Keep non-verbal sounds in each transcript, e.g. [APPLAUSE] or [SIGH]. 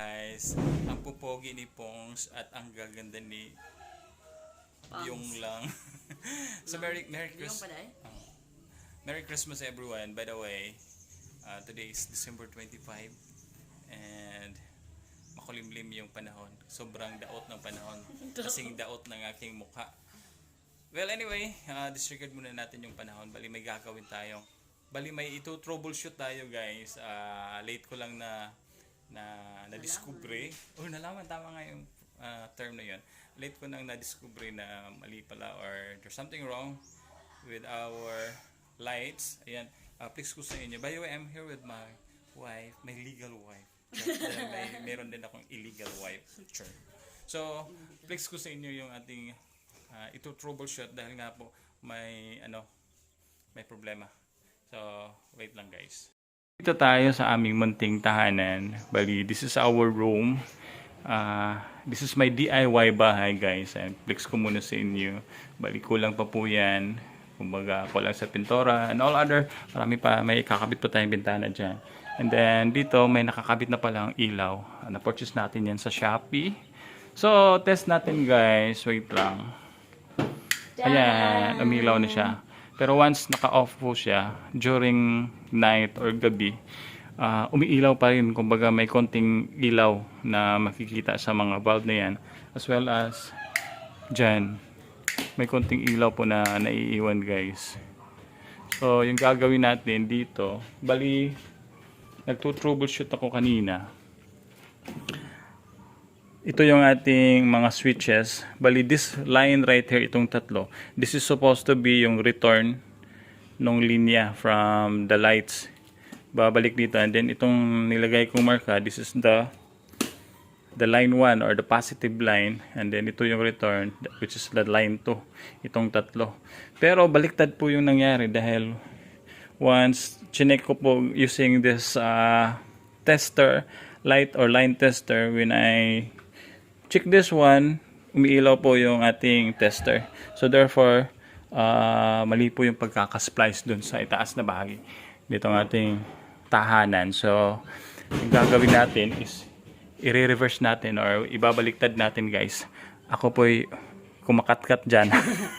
Guys, ang pupogi ni Pongs at ang gaganda ni Yung lang. [LAUGHS] so Merry Merry Christmas. eh. Merry Christmas everyone. By the way, uh, today is December 25 and makulimlim yung panahon. Sobrang daot ng panahon. [LAUGHS] Kasing daot ng aking mukha. Well anyway, uh, disregard muna natin yung panahon. Bali may gagawin tayo. Bali may ito troubleshoot tayo guys. Uh, late ko lang na na na-discover. Oh, nalaman tama nga yung uh, term na yun. Late ko nang na-discover na mali pala or there's something wrong with our lights. Ayan, uh, please ko sa inyo. By the way, I'm here with my wife, my legal wife. Dahil may, [LAUGHS] meron din akong illegal wife. Sure. So, please ko sa inyo yung ating uh, ito troubleshoot dahil nga po may ano may problema. So, wait lang guys. Dito tayo sa aming munting tahanan. Bali, this is our room. Ah, this is my DIY bahay, guys. And flex ko muna sa inyo. Bali, kulang pa po yan. Kumbaga, kulang sa pintora and all other. Marami pa, may kakabit pa tayong bintana dyan. And then, dito, may nakakabit na palang ilaw. Ah, Na-purchase natin yan sa Shopee. So, test natin, guys. Wait lang. Ayan, umilaw na siya. Pero once naka-off po siya, during night or gabi, ah, umiilaw pa rin. Kumbaga may konting ilaw na makikita sa mga bulb na yan. As well as, dyan, may konting ilaw po na naiiwan guys. So, yung gagawin natin dito, bali, nagto-troubleshoot ako kanina. Ito yung ating mga switches. Bali, this line right here, itong tatlo, this is supposed to be yung return nung linya from the lights. Babalik dito. And then, itong nilagay kong marka, this is the the line 1 or the positive line. And then, ito yung return, which is the line 2. Itong tatlo. Pero, baliktad po yung nangyari dahil once chinek ko po using this uh, tester, light or line tester, when I check this one, umiilaw po yung ating tester. So therefore, uh, mali po yung pagkakasplice dun sa itaas na bahagi dito ng ating tahanan. So, yung gagawin natin is i-reverse natin or ibabaliktad natin guys. Ako po'y kumakatkat dyan.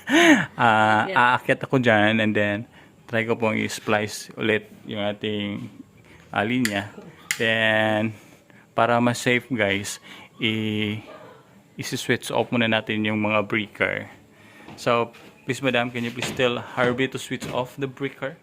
[LAUGHS] uh, aakyat ako dyan and then try ko pong i-splice ulit yung ating uh, linya. Then, para mas safe guys, i isi-switch off muna natin yung mga breaker. So, please madam, can you please tell Harvey to switch off the breaker?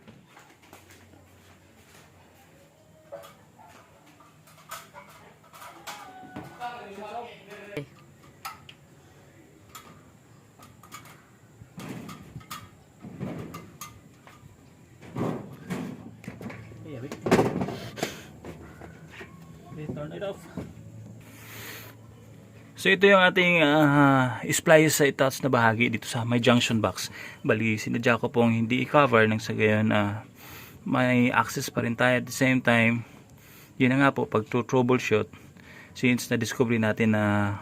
Turn it off. So ito yung ating ah, splice sa itaas na bahagi dito sa may junction box. Bali, sinadya ko pong hindi i-cover nang sa gayon na may access pa rin tayo at the same time. Yun na nga po, pag troubleshoot, since na-discover natin na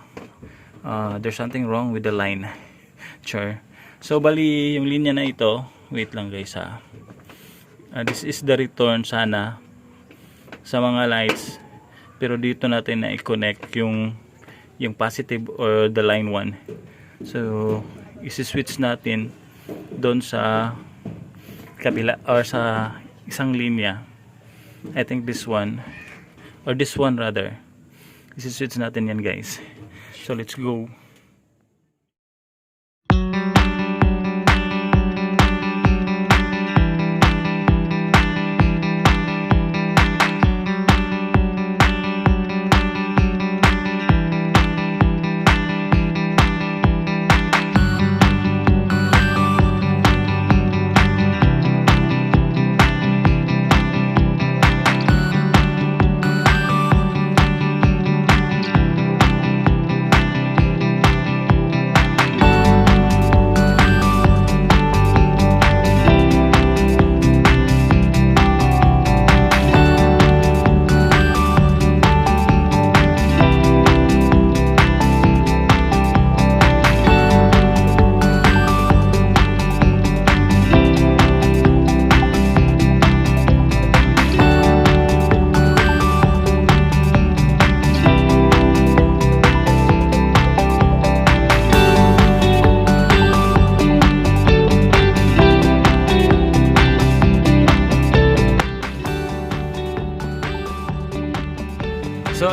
ah, there's something wrong with the line. Sure. So bali, yung linya na ito, wait lang guys ha. Ah, this is the return sana sa mga lights. Pero dito natin na i-connect yung yung positive or the line 1 so isi-switch natin doon sa kabila or sa isang linya. I think this one or this one rather. Isi-switch natin yan guys. So let's go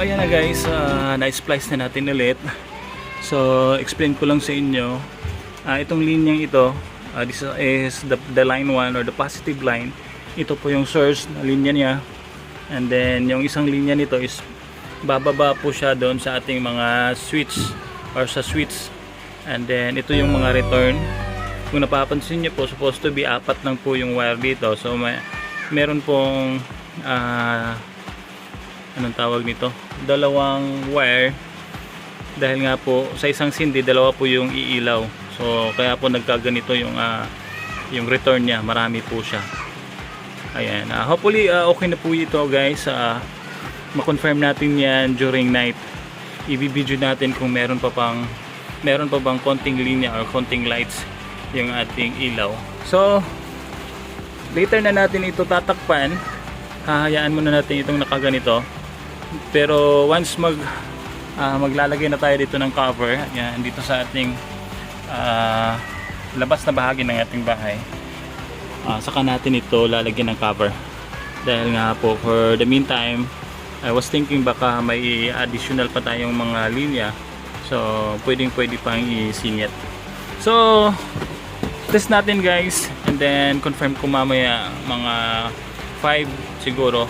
ayan na guys, uh, na-splice na natin ulit. So explain ko lang sa inyo, Ah, itong linyang ito, ah, this is the, the line 1 or the positive line. Ito po yung source na linya niya. And then yung isang linya nito is bababa po siya doon sa ating mga switch or sa switch. And then ito yung mga return. Kung napapansin niyo po, supposed to be apat lang po yung wire dito. So may meron pong ah anong tawag nito? Dalawang wire dahil nga po sa isang sindi dalawa po yung iilaw. So kaya po nagkaganito yung ah, yung return niya, marami po siya. Ayan, ah, hopefully ah, okay na po ito guys. Uh, ma-confirm natin yan during night. I-video natin kung meron pa pang meron pa bang konting linya or konting lights yung ating ilaw. So later na natin ito tatakpan. Hahayaan muna natin itong nakaganito. Pero once mag ah, maglalagay na tayo dito ng cover, yan dito sa ating ah, labas na bahagi ng ating bahay. Ah, saka natin ito lalagyan ng cover. Dahil nga po for the meantime, I was thinking baka may additional pa tayong mga linya. So, pwedeng pwede pang isingit. So, test natin guys and then confirm ko mamaya mga 5 siguro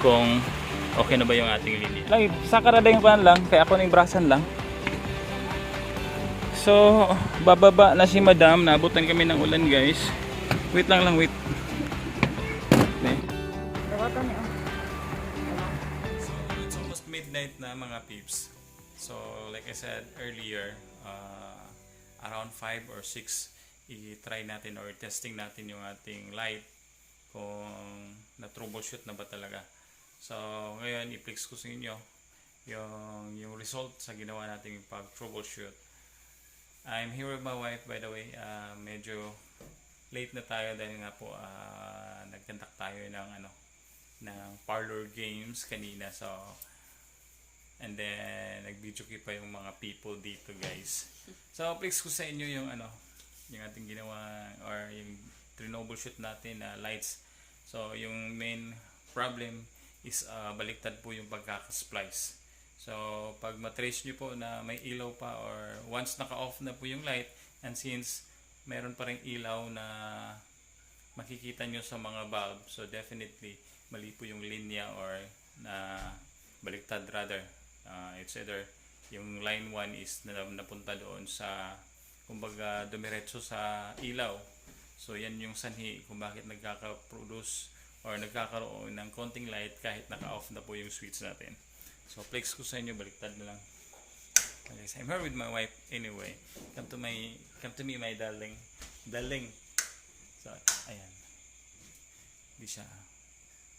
kung okay na ba yung ating linya. Lang, sa karadayang pan lang, kaya ako ng brasan lang. So, bababa na si madam, naabutan kami ng ulan guys. Wait lang lang, wait. Niyo. So, it's almost midnight na mga peeps. So, like I said earlier, uh, around 5 or 6, i-try natin or testing natin yung ating light kung na-troubleshoot na ba talaga. So, ngayon, i-flex ko sa inyo yung, yung result sa ginawa nating pag-troubleshoot. I'm here with my wife, by the way. Uh, medyo late na tayo dahil nga po uh, nagkantak tayo ng ano ng parlor games kanina. So, And then, key pa yung mga people dito, guys. So, flex ko sa inyo yung ano, yung ating ginawa or yung troubleshoot natin na lights. So, yung main problem is uh, baliktad po yung pagkakasplice. So, pag matrace nyo po na may ilaw pa or once naka-off na po yung light and since meron pa rin ilaw na makikita nyo sa mga bulb, so definitely mali po yung linya or na baliktad rather. Uh, it's either yung line 1 is na, napunta doon sa kumbaga dumiretso sa ilaw. So yan yung sanhi kung bakit nagkaka-produce or nagkakaroon ng konting light kahit naka-off na po yung switch natin. So flex ko sa inyo, baliktad na lang. Okay, I'm here with my wife anyway. Come to my come to me my darling. Darling. So ayan. Di siya.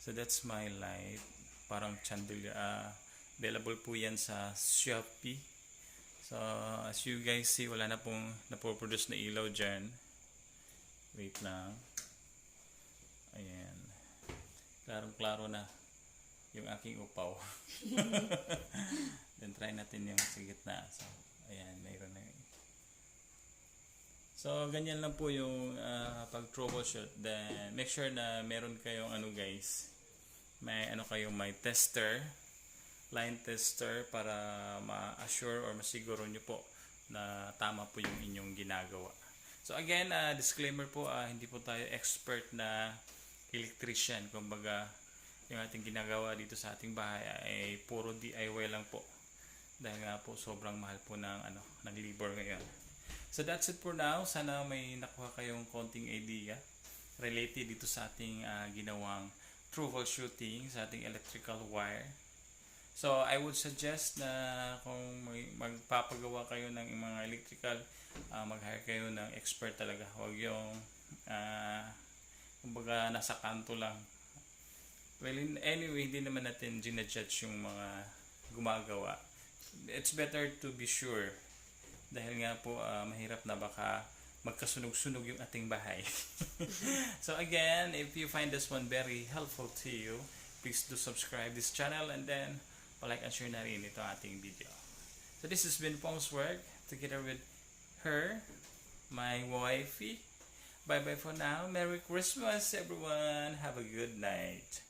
So that's my light. Parang chandelier. ah available po yan sa Shopee. So as you guys see, wala na pong napoproduce na ilaw dyan. Wait lang. Ayan. Klarong klaro na yung aking upaw. [LAUGHS] Then try natin yung sa gitna. So, ayan, mayroon na yun. So, ganyan lang po yung ah, pag-troubleshoot. Then, make sure na meron kayong ano guys, may ano kayo, may tester, line tester para ma-assure or masiguro nyo po na tama po yung inyong ginagawa. So again, ah, disclaimer po, ah, hindi po tayo expert na electrician. Kumbaga, yung ating ginagawa dito sa ating bahay ay puro DIY lang po. Dahil nga po sobrang mahal po ng ano, ng labor ngayon. So that's it for now. Sana may nakuha kayong konting idea related dito sa ating ah, ginawang troubleshooting sa ating electrical wire. So, I would suggest na kung magpapagawa kayo ng mga electrical, ah, mag-hire kayo ng expert talaga. Huwag yung, ah, kumbaga, nasa kanto lang. Well, in, anyway, hindi naman natin ginajudge yung mga gumagawa. It's better to be sure. Dahil nga po, ah, mahirap na baka magkasunog-sunog yung ating bahay. [LAUGHS] so again, if you find this one very helpful to you, please do subscribe this channel and then palike and share na rin ito ating video. So this has been Pong's work together with her, my wifey. Bye bye for now. Merry Christmas everyone. Have a good night.